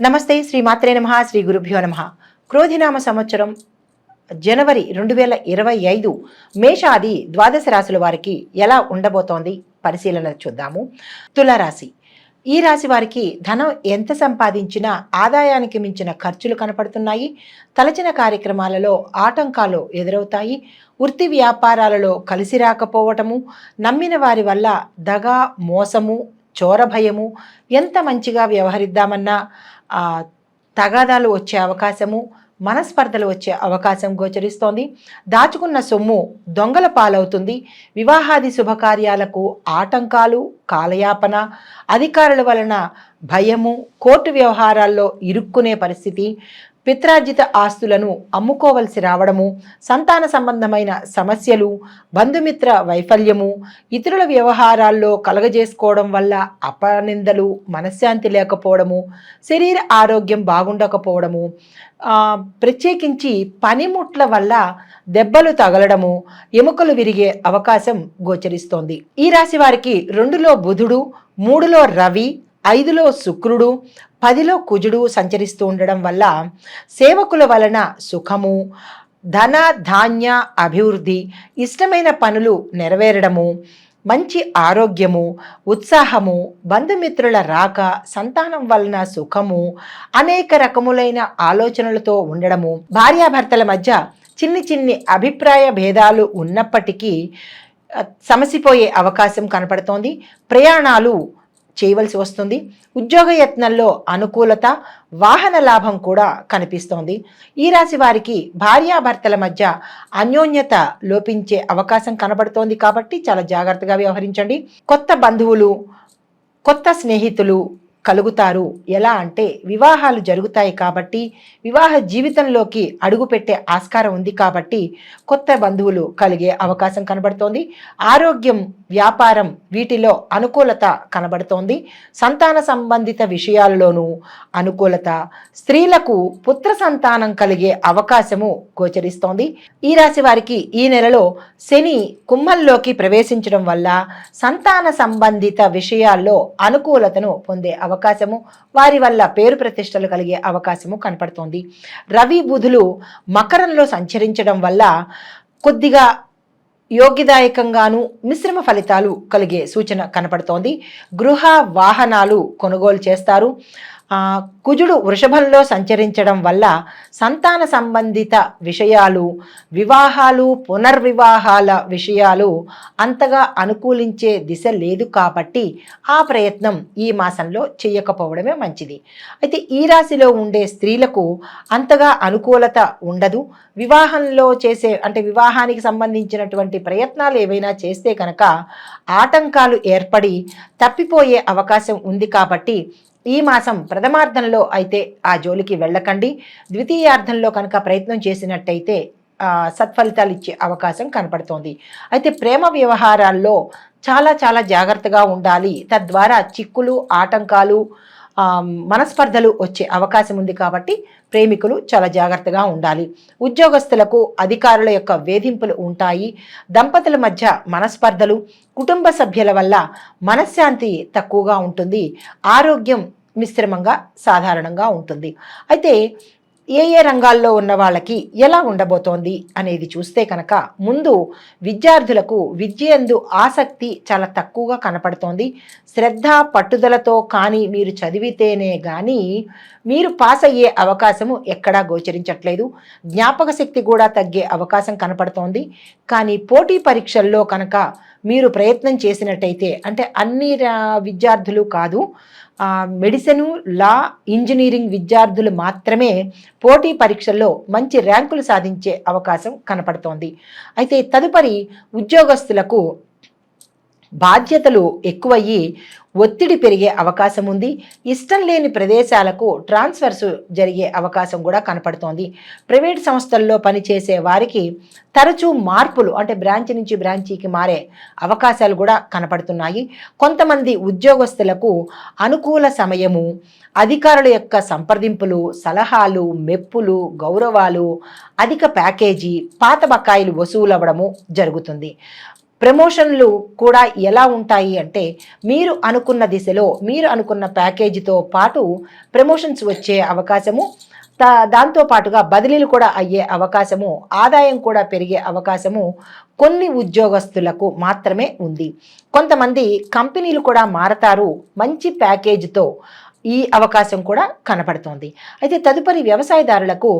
నమస్తే శ్రీ మాత్రే నమ శ్రీ గురుభ్యో నమ. క్రోధినామ సంవత్సరం జనవరి రెండు వేల ఇరవై ఐదు మేషాది ద్వాదశ రాశుల వారికి ఎలా ఉండబోతోంది? పరిశీలన చూద్దాము. తులారాశి. ఈ రాశి వారికి ధనం ఎంత సంపాదించినా ఆదాయానికి మించిన ఖర్చులు కనపడుతున్నాయి. తలచిన కార్యక్రమాలలో ఆటంకాలు ఎదురవుతాయి. వృత్తి వ్యాపారాలలో కలిసి రాకపోవటము నమ్మిన వారి వల్ల దగా మోసము చోర భయము ఎంత మంచిగా వ్యవహరిద్దామన్నా తగాదాలు వచ్చే అవకాశము మనస్పర్ధలు వచ్చే అవకాశం గోచరిస్తోంది. దాచుకున్న సొమ్ము దొంగల పాలవుతుంది. వివాహాది శుభకార్యాలకు ఆటంకాలు కాలయాపన అధికారుల వలన భయము కోర్టు వ్యవహారాల్లో ఇరుక్కునే పరిస్థితి పిత్రార్జిత ఆస్తులను అమ్ముకోవలసి రావడము సంతాన సంబంధమైన సమస్యలు బంధుమిత్ర వైఫల్యము ఇతరుల వ్యవహారాల్లో కలగజేసుకోవడం వల్ల అపనిందలు మనశ్శాంతి లేకపోవడము శరీర ఆరోగ్యం బాగుండకపోవడము ప్రత్యేకించి పనిముట్ల వల్ల దెబ్బలు తగలడము ఎముకలు విరిగే అవకాశం గోచరిస్తోంది. ఈ రాశి వారికి రెండులో బుధుడు మూడులో రవి ఐదులో శుక్రుడు పదిలో కుజుడు సంచరిస్తూ ఉండడం వల్ల సేవకుల వలన సుఖము ధన ధాన్య అభివృద్ధి ఇష్టమైన పనులు నెరవేరడము మంచి ఆరోగ్యము ఉత్సాహము బంధుమిత్రుల రాక సంతానం వలన సుఖము అనేక రకములైన ఆలోచనలతో ఉండడము. భార్యాభర్తల మధ్య చిన్ని చిన్ని అభిప్రాయ భేదాలు ఉన్నప్పటికీ సమసిపోయే అవకాశం కనపడుతోంది. ప్రయాణాలు చేయవలసి వస్తుంది. ఉద్యోగ యత్నంలో అనుకూలత వాహన లాభం కూడా కనిపిస్తోంది. ఈ రాశి వారికి భార్యాభర్తల మధ్య అన్యోన్యత లోపించే అవకాశం కనబడుతోంది కాబట్టి చాలా జాగ్రత్తగా వ్యవహరించండి. కొత్త బంధువులు కొత్త స్నేహితులు కలుగుతారు. ఎలా అంటే వివాహాలు జరుగుతాయి కాబట్టి వివాహ జీవితంలోకి అడుగుపెట్టే ఆస్కారం ఉంది కాబట్టి కొత్త బంధువులు కలిగే అవకాశం కనబడుతోంది. ఆరోగ్యం వ్యాపారం వీటిలో అనుకూలత కనబడుతోంది. సంతాన సంబంధిత విషయాల్లోనూ అనుకూలత స్త్రీలకు పుత్ర సంతానం కలిగే అవకాశము గోచరిస్తోంది. ఈ రాశి వారికి ఈ నెలలో శని కుంభంలోకి ప్రవేశించడం వల్ల సంతాన సంబంధిత విషయాల్లో అనుకూలతను పొందే అవకాశము వారి వల్ల పేరు ప్రతిష్టలు కలిగే అవకాశము కనపడుతోంది. రవి బుధులు మకరంలో సంచరించడం వల్ల కొద్దిగా యోగ్యదాయకంగాను మిశ్రమ ఫలితాలు కలిగే సూచన కనపడుతోంది. గృహ వాహనాలు కొనుగోలు చేస్తారు. కుజుడు వృషభంలో సంచరించడం వల్ల సంతాన సంబంధిత విషయాలు వివాహాలు పునర్వివాహాల విషయాలు అంతగా అనుకూలించే దిశ లేదు కాబట్టి ఆ ప్రయత్నం ఈ మాసంలో చేయకపోవడమే మంచిది. అయితే ఈ రాశిలో ఉండే స్త్రీలకు అంతగా అనుకూలత ఉండదు. వివాహంలో చేసే అంటే వివాహానికి సంబంధించినటువంటి ప్రయత్నాలు ఏవైనా చేస్తే కనుక ఆటంకాలు ఏర్పడి తప్పిపోయే అవకాశం ఉంది కాబట్టి ఈ మాసం ప్రథమార్థంలో అయితే ఆ జోలికి వెళ్ళకండి. ద్వితీయార్థంలో కనుక ప్రయత్నం చేసినట్టయితే సత్ఫలితాలు ఇచ్చే అవకాశం కనపడుతోంది. అయితే ప్రేమ వ్యవహారాల్లో చాలా చాలా జాగ్రత్తగా ఉండాలి. తద్వారా చిక్కులు ఆటంకాలు మనస్పర్ధలు వచ్చే అవకాశం ఉంది కాబట్టి ప్రేమికులు చాలా జాగ్రత్తగా ఉండాలి. ఉద్యోగస్తులకు అధికారుల యొక్క వేధింపులు ఉంటాయి. దంపతుల మధ్య మనస్పర్ధలు కుటుంబ సభ్యుల వల్ల మనశ్శాంతి తక్కువగా ఉంటుంది. ఆరోగ్యం మిశ్రమంగా సాధారణంగా ఉంటుంది. అయితే ఏ ఏ రంగాల్లో ఉన్న వాళ్ళకి ఎలా ఉండబోతోంది అనేది చూస్తే కనుక ముందు విద్యార్థులకు విద్యందు ఆసక్తి చాలా తక్కువగా కనపడుతోంది. శ్రద్ధ పట్టుదలతో కానీ మీరు చదివితేనే కానీ మీరు పాస్ అయ్యే అవకాశము ఎక్కడా గోచరించట్లేదు. జ్ఞాపక శక్తి కూడా తగ్గే అవకాశం కనపడుతోంది. కానీ పోటీ పరీక్షల్లో కనుక మీరు ప్రయత్నం చేసినట్టయితే అంటే అన్ని రా- విద్యార్థులు కాదు మెడిసిన్ లా ఇంజనీరింగ్ విద్యార్థులు మాత్రమే పోటీ పరీక్షల్లో మంచి ర్యాంకులు సాధించే అవకాశం కనపడుతోంది. అయితే తదుపరి ఉద్యోగస్తులకు బాధ్యతలు ఎక్కువయ్యి ఒత్తిడి పెరిగే అవకాశం ఉంది ఇష్టం లేని ప్రదేశాలకు ట్రాన్స్ఫర్స్ జరిగే అవకాశం కూడా కనపడుతోంది. ప్రైవేట్ సంస్థల్లో పనిచేసే వారికి తరచూ మార్పులు అంటే బ్రాంచ్ నుంచి బ్రాంచీకి మారే అవకాశాలు కూడా కనపడుతున్నాయి. కొంతమంది ఉద్యోగస్తులకు అనుకూల సమయము అధికారుల యొక్క సంప్రదింపులు సలహాలు మెప్పులు గౌరవాలు అధిక ప్యాకేజీ పాత బకాయిలు వసూలవ్వడము జరుగుతుంది. ప్రమోషన్లు కూడా ఎలా ఉంటాయి అంటే మీరు అనుకున్న దిశలో మీరు అనుకున్న ప్యాకేజీతో పాటు ప్రమోషన్స్ వచ్చే అవకాశము దా దాంతో పాటుగా బదిలీలు కూడా అయ్యే అవకాశము ఆదాయం కూడా పెరిగే అవకాశము కొన్ని ఉద్యోగస్తులకు మాత్రమే ఉంది. కొంతమంది కంపెనీలు కూడా మారతారు. మంచి ప్యాకేజీతో ఈ అవకాశం కూడా కనపడుతోంది. అయితే తదుపరి వ్యవసాయదారులకు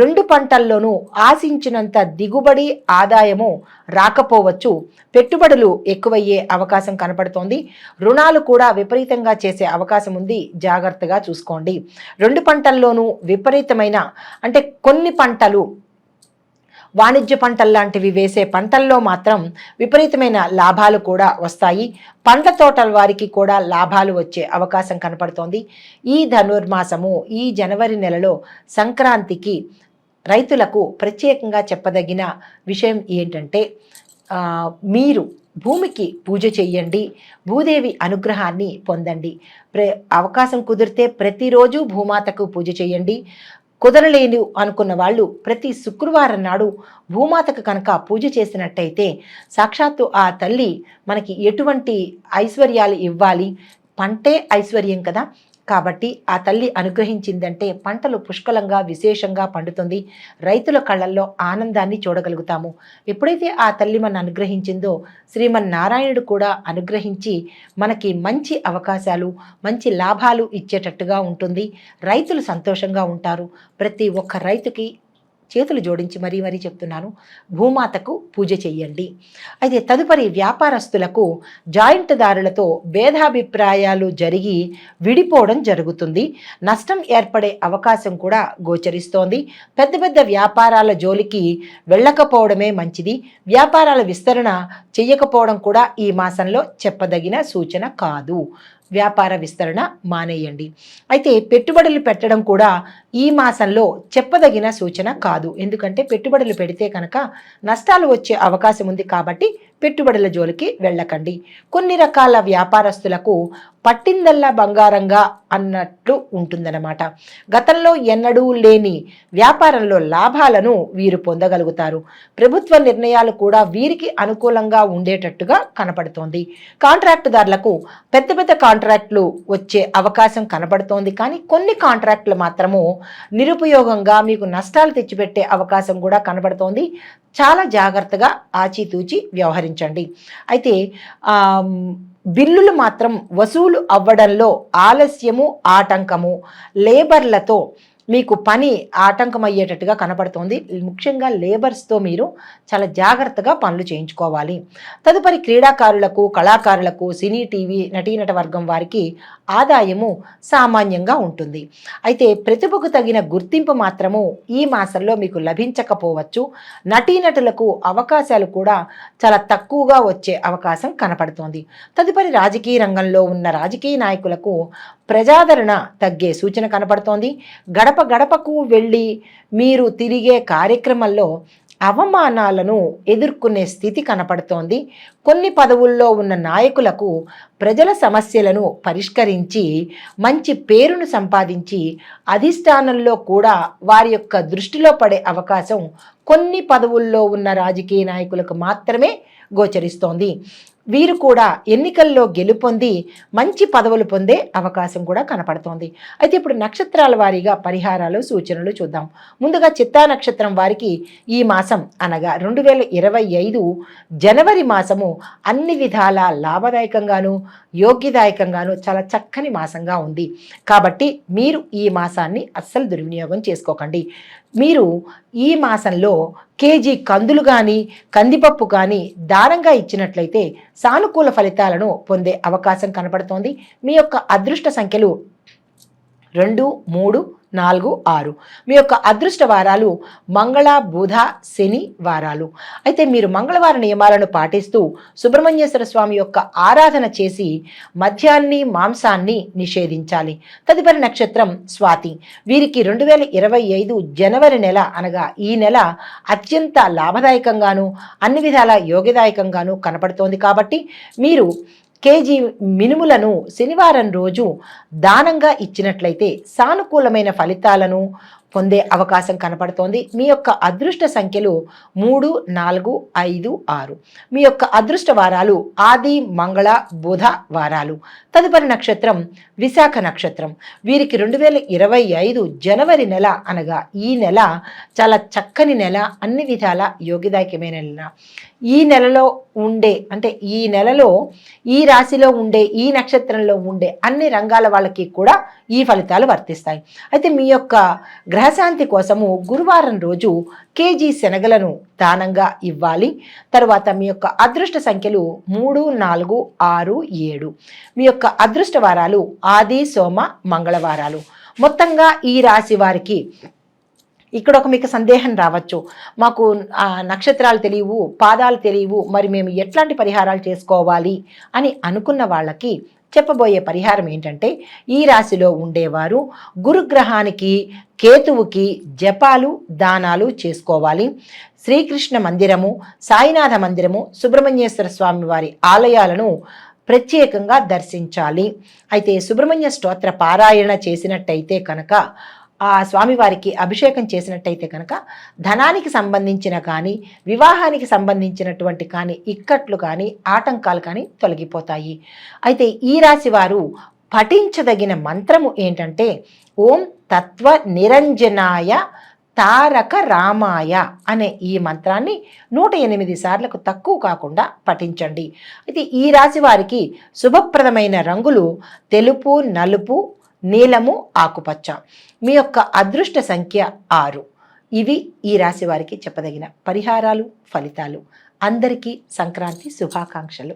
రెండు పంటల్లోనూ ఆశించినంత దిగుబడి ఆదాయము రాకపోవచ్చు. పెట్టుబడులు ఎక్కువయ్యే అవకాశం కనపడుతోంది. రుణాలు కూడా విపరీతంగా చేసే అవకాశం ఉంది. జాగ్రత్తగా చూసుకోండి. రెండు పంటల్లోనూ విపరీతమైన అంటే కొన్ని పంటలు వాణిజ్య పంటల్లాంటివి వేసే పంటల్లో మాత్రం విపరీతమైన లాభాలు కూడా వస్తాయి. పండ్ల తోటల వారికి కూడా లాభాలు వచ్చే అవకాశం కనపడుతోంది. ఈ ధనుర్మాసము ఈ జనవరి నెలలో సంక్రాంతికి రైతులకు ప్రత్యేకంగా చెప్పదగిన విషయం ఏంటంటే మీరు భూమికి పూజ చేయండి భూదేవి అనుగ్రహాన్ని పొందండి. ప్ర అవకాశం కుదిరితే ప్రతిరోజు భూమాతకు పూజ చేయండి కుదరలేని అనుకున్న వాళ్ళు ప్రతి శుక్రవారం నాడు భూమాతకు కనుక పూజ చేసినట్టయితే సాక్షాత్తు ఆ తల్లి మనకి ఎటువంటి ఐశ్వర్యాలు ఇవ్వాలి? పంటే ఐశ్వర్యం కదా. కాబట్టి ఆ తల్లి అనుగ్రహించిందంటే పంటలు పుష్కలంగా విశేషంగా పండుతుంది. రైతుల కళ్ళల్లో ఆనందాన్ని చూడగలుగుతాము. ఎప్పుడైతే ఆ తల్లి మన అనుగ్రహించిందో శ్రీమన్నారాయణుడు కూడా అనుగ్రహించి మనకి మంచి అవకాశాలు మంచి లాభాలు ఇచ్చేటట్టుగా ఉంటుంది. రైతులు సంతోషంగా ఉంటారు. ప్రతి ఒక్క రైతుకి చేతులు జోడించి మరీ మరీ చెప్తున్నాను. భూమాతకు పూజ చెయ్యండి. అయితే తదుపరి వ్యాపారస్తులకు జాయింట్ దారులతో భేదాభిప్రాయాలు జరిగి విడిపోవడం జరుగుతుంది. నష్టం ఏర్పడే అవకాశం కూడా గోచరిస్తోంది. పెద్ద పెద్ద వ్యాపారాల జోలికి వెళ్ళకపోవడమే మంచిది. వ్యాపారాల విస్తరణ చేయకపోవడం కూడా ఈ మాసంలో చెప్పదగిన సూచన కాదు. వ్యాపార విస్తరణ మానేయండి. అయితే పెట్టుబడులు పెట్టడం కూడా ఈ మాసంలో చెప్పదగిన సూచన కాదు. ఎందుకంటే పెట్టుబడులు పెడితే కనుక నష్టాలు వచ్చే అవకాశం ఉంది కాబట్టి పెట్టుబడుల జోలికి వెళ్ళకండి. కొన్ని రకాల వ్యాపారస్తులకు పట్టిందల్లా బంగారంగా అన్నట్లు ఉంటుందన్నమాట. గతంలో ఎన్నడూ లేని వ్యాపారంలో లాభాలను వీరు పొందగలుగుతారు. ప్రభుత్వ నిర్ణయాలు కూడా వీరికి అనుకూలంగా ఉండేటట్టుగా కనపడుతోంది. కాంట్రాక్టుదారులకు పెద్ద పెద్ద కాంట్రాక్టులు వచ్చే అవకాశం కనపడుతోంది. కానీ కొన్ని కాంట్రాక్టులు మాత్రము నిరుపయోగంగా మీకు నష్టాలు తెచ్చిపెట్టే అవకాశం కూడా కనబడుతోంది చాలా జాగ్రత్తగా ఆచితూచి వ్యవహరించండి. అయితే బిల్లులు మాత్రం వసూలు అవ్వడంలో ఆలస్యము ఆటంకము లేబర్లతో మీకు పని ఆటంకం అయ్యేటట్టుగా కనపడుతోంది. ముఖ్యంగా లేబర్స్తో మీరు చాలా జాగ్రత్తగా పనులు చేయించుకోవాలి. తదుపరి క్రీడాకారులకు కళాకారులకు సినీ టీవీ నటీనట వర్గం వారికి ఆదాయము సామాన్యంగా ఉంటుంది. అయితే ప్రతిభకు తగిన గుర్తింపు మాత్రము ఈ మాసంలో మీకు లభించకపోవచ్చు. నటీనటులకు అవకాశాలు కూడా చాలా తక్కువగా వచ్చే అవకాశం కనపడుతోంది. తదుపరి రాజకీయ రంగంలో ఉన్న రాజకీయ నాయకులకు ప్రజాదరణ తగ్గే సూచన కనపడుతోంది. గడప గడపకు వెళ్ళి మీరు తిరిగే కార్యక్రమంలో అవమానాలను ఎదుర్కొనే స్థితి కనపడుతోంది. కొన్ని పదవుల్లో ఉన్న నాయకులకు ప్రజల సమస్యలను పరిష్కరించి మంచి పేరును సంపాదించి అధిష్టానంలో కూడా వారి యొక్క దృష్టిలో పడే అవకాశం కొన్ని పదవుల్లో ఉన్న రాజకీయ నాయకులకు మాత్రమే గోచరిస్తోంది. వీరు కూడా ఎన్నికల్లో గెలుపొంది మంచి పదవులు పొందే అవకాశం కూడా కనపడుతోంది. అయితే ఇప్పుడు నక్షత్రాల వారీగా పరిహారాలు సూచనలు చూద్దాం. ముందుగా చిత్తా నక్షత్రం వారికి ఈ మాసం అనగా రెండు వేల ఇరవై ఐదు జనవరి మాసము అన్ని విధాల లాభదాయకంగాను యోగ్యదాయకంగాను చాలా చక్కని మాసంగా ఉంది. కాబట్టి మీరు ఈ మాసాన్ని అస్సలు దుర్వినియోగం చేసుకోకండి. మీరు ఈ మాసంలో కేజీ కందులు కానీ కందిపప్పు కానీ దానంగా ఇచ్చినట్లయితే సానుకూల ఫలితాలను పొందే అవకాశం కనపడుతోంది. మీ యొక్క అదృష్ట సంఖ్యలు రెండు మూడు నాలుగు ఆరు. మీ యొక్క అదృష్ట వారాలు మంగళ బుధ శని వారాలు. అయితే మీరు మంగళవార నియమాలను పాటిస్తూ సుబ్రహ్మణ్యేశ్వర స్వామి యొక్క ఆరాధన చేసి మద్యాన్ని మాంసాన్ని నిషేధించాలి. తదుపరి నక్షత్రం స్వాతి. వీరికి రెండు వేల ఇరవై ఐదు జనవరి నెల అనగా ఈ నెల అత్యంత లాభదాయకంగాను అన్ని విధాల యోగ్యదాయకంగాను కనపడుతోంది కాబట్టి మీరు కేజీ మినుములను శనివారం రోజు దానంగా ఇచ్చినట్లయితే సానుకూలమైన ఫలితాలను పొందే అవకాశం కనపడుతోంది. మీ యొక్క అదృష్ట సంఖ్యలు మూడు నాలుగు ఐదు ఆరు. మీ యొక్క అదృష్ట వారాలు ఆది మంగళ బుధ వారాలు. తదుపరి నక్షత్రం విశాఖ నక్షత్రం. వీరికి రెండు వేల ఇరవై ఐదు జనవరి నెల అనగా ఈ నెల చాలా చక్కని నెల అన్ని విధాల యోగిదాయకమైన నెల. ఈ నెలలో ఉండే అంటే ఈ నెలలో ఈ రాశిలో ఉండే ఈ నక్షత్రంలో ఉండే అన్ని రంగాల వాళ్ళకి కూడా ఈ ఫలితాలు వర్తిస్తాయి. అయితే మీ యొక్క గ్రహ గ్రహశాంతి కోసము గురువారం రోజు కేజీ శనగలను దానంగా ఇవ్వాలి. తర్వాత మీ యొక్క అదృష్ట సంఖ్యలు మూడు నాలుగు ఆరు ఏడు. మీ యొక్క అదృష్ట వారాలు ఆది సోమ మంగళవారాలు మొత్తంగా ఈ రాశి వారికి ఇక్కడ ఒక మీకు సందేహం రావచ్చు. మాకు నక్షత్రాలు తెలియవు పాదాలు తెలియవు మరి మేము ఎట్లాంటి పరిహారాలు చేసుకోవాలి అని అనుకున్న వాళ్ళకి చెప్పబోయే పరిహారం ఏంటంటే ఈ రాశిలో ఉండేవారు గురుగ్రహానికి కేతువుకి జపాలు దానాలు చేసుకోవాలి. శ్రీకృష్ణ మందిరము సాయినాథ మందిరము సుబ్రహ్మణ్యేశ్వర స్వామి వారి ఆలయాలను ప్రత్యేకంగా దర్శించాలి. అయితే సుబ్రహ్మణ్య స్తోత్ర పారాయణ చేసినట్టయితే కనుక ఆ స్వామివారికి అభిషేకం చేసినట్టయితే కనుక ధనానికి సంబంధించిన కానీ వివాహానికి సంబంధించినటువంటి కానీ ఇక్కట్లు కానీ ఆటంకాలు కానీ తొలగిపోతాయి. అయితే ఈ రాశి వారు పఠించదగిన మంత్రము ఏంటంటే ఓం తత్వ నిరంజనాయ తారక రామాయ అనే ఈ మంత్రాన్ని నూట ఎనిమిది సార్లకు తక్కువ కాకుండా పఠించండి. అయితే ఈ రాశి వారికి శుభప్రదమైన రంగులు తెలుపు నలుపు నీలము ఆకుపచ్చ. మీ యొక్క అదృష్ట సంఖ్య ఆరు. ఇవి ఈ రాశి వారికి చెప్పదగిన పరిహారాలు ఫలితాలు. అందరికీ సంక్రాంతి శుభాకాంక్షలు.